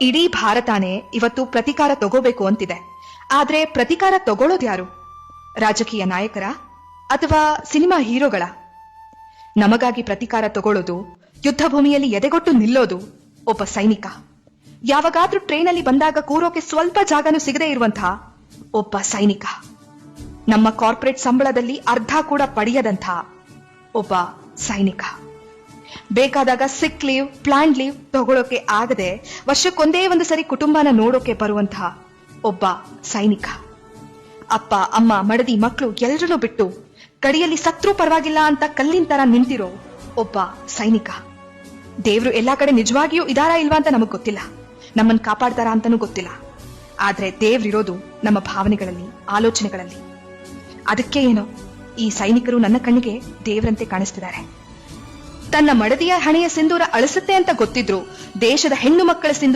ಇಡೀ ಭಾರತಾನೇ ಇವತ್ತು ಪ್ರತಿಕಾರ ತಗೋಬೇಕು ಅಂತಿದೆ. ಆದ್ರೆ ಪ್ರತಿಕಾರ ತಗೊಳ್ಳೋದು ಯಾರು? ರಾಜಕೀಯ ನಾಯಕರ ಅಥವಾ ಸಿನಿಮಾ ಹೀರೋಗಳ? ನಮಗಾಗಿ ಪ್ರತಿಕಾರ ತಗೊಳ್ಳೋದು ಯುದ್ಧ ಭೂಮಿಯಲ್ಲಿ ಎದೆಗೊಟ್ಟು ನಿಲ್ಲೋದು ಒಬ್ಬ ಸೈನಿಕ. ಯಾವಾಗಾದ್ರೂ ಟ್ರೈನಲ್ಲಿ ಬಂದಾಗ ಕೂರೋಕೆ ಸ್ವಲ್ಪ ಜಾಗನೂ ಸಿಗದೆ ಇರುವಂತಹ ಒಬ್ಬ ಸೈನಿಕ. ನಮ್ಮ ಕಾರ್ಪೊರೇಟ್ ಸಂಬಳದಲ್ಲಿ ಅರ್ಧ ಕೂಡ ಪಡೆಯದಂಥ ಒಬ್ಬ ಸೈನಿಕ. ಬೇಕಾದಾಗ ಸಿಕ್ ಲೀವ್ ಪ್ಲಾನ್ ಲೀವ್ ತಗೊಳ್ಳೋಕೆ ಆಗದೆ ವರ್ಷಕ್ಕೊಂದೇ ಒಂದು ಸರಿ ಕುಟುಂಬನ ನೋಡೋಕೆ ಬರುವಂತಹ ಒಬ್ಬ ಸೈನಿಕ. ಅಪ್ಪ, ಅಮ್ಮ, ಮಡದಿ ಮಕ್ಕಳು ಎಲ್ಲರನ್ನೂ ಬಿಟ್ಟು ಕಡಿಯಲ್ಲಿ ಸತ್ರೂ ಪರವಾಗಿಲ್ಲ ಅಂತ ಕಲ್ಲಿನ ತರ ನಿಂತಿರೋ ಒಬ್ಬ ಸೈನಿಕ. ದೇವ್ರು ಎಲ್ಲಾ ಕಡೆ ನಿಜವಾಗಿಯೂ ಇದಾರಾ ಇಲ್ವಾ ಅಂತ ನಮಗ್ ಗೊತ್ತಿಲ್ಲ. ನಮ್ಮನ್ ಕಾಪಾಡ್ತಾರಾ ಅಂತಾನೂ ಗೊತ್ತಿಲ್ಲ. ಆದ್ರೆ ದೇವ್ರಿರೋದು ನಮ್ಮ ಭಾವನೆಗಳಲ್ಲಿ, ಆಲೋಚನೆಗಳಲ್ಲಿ. ಅದಕ್ಕೆ ಏನೋ ಈ ಸೈನಿಕರು ನನ್ನ ಕಣ್ಣಿಗೆ ದೇವರಂತೆ ಕಾಣಿಸ್ತಿದ್ದಾರೆ. ತನ್ನ ಮಡದಿಯ ಹಣೆಯ ಸಿಂಧೂರ ಅಳಿಸುತ್ತೆ ಅಂತ ಗೊತ್ತಿದ್ರು. ದೇಶದ ಹೆಣ್ಣು ಮಕ್ಕಳ ಸಿಂಧೂರ